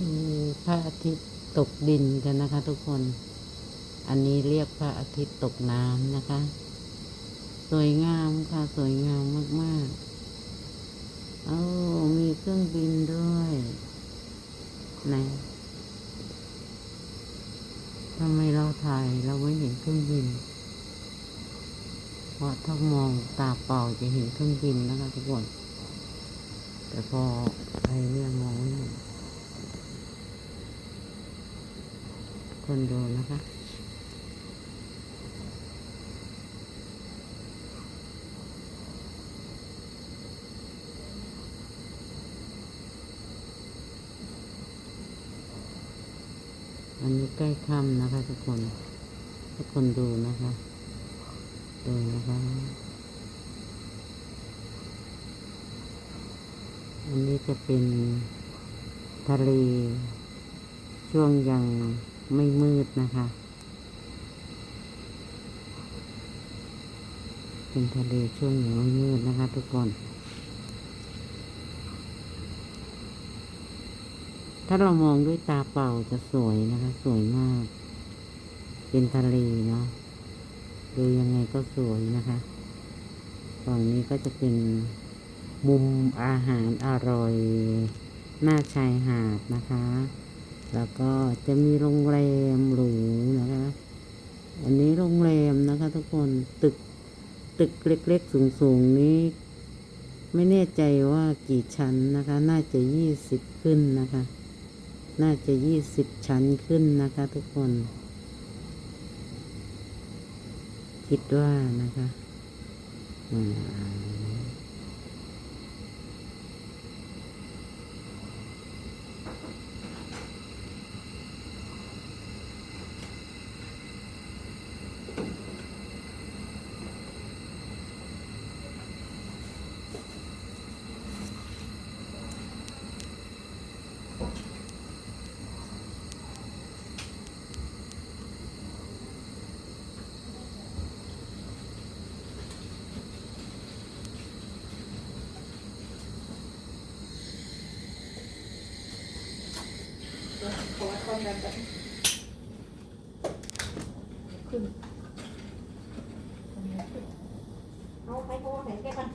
ดูพระอาทิตย์ตกดินกันนะคะ ทุกคน อันนี้เรียกพระอาทิตย์ตกน้ำนะคะ สวยงามค่ะ สวยงามมากๆ เอ้ามีเครื่องบินด้วยไหนทำไมเราถ่ายเราไม่เห็นเครื่องบิน เพราะถ้ามองตาเปล่าจะเห็นเครื่องบินนะคะทุกคน แต่พอไปเนี่ยมองไม่เห็น คนดูนะคะอันนี้ใกล้ค่ำนะคะทุกคน ทุกคนดูนะคะ ดูนะคะ อันนี้จะเป็นทะเลช่วงยัง ไม่มืดนะคะ เป็นทะเลช่วงยังไม่มืดนะคะทุกคน ถ้าเรามองด้วยตาเปล่าจะสวยนะคะ สวยมาก เป็นทะเลเนาะดูยังไงก็สวยนะคะฝั่งนี้ก็จะเป็นมุมอาหารอร่อย หน้าชายหาดนะคะ แล้วก็จะมีโรงแรมหรูนะคะ อันนี้โรงแรมนะคะ ทุกคนตึกตึกเล็ก ๆ สูง ๆ นี้ ไม่แน่ใจว่ากี่ชั้นนะคะ น่าจะยี่สิบขึ้นนะคะ น่าจะยี่สิบชั้นขึ้นนะคะ ทุกคน คิดว่านะคะอ่า อวัดความดันแบบขึ้นเอาไปโพสไหนแก้ปัน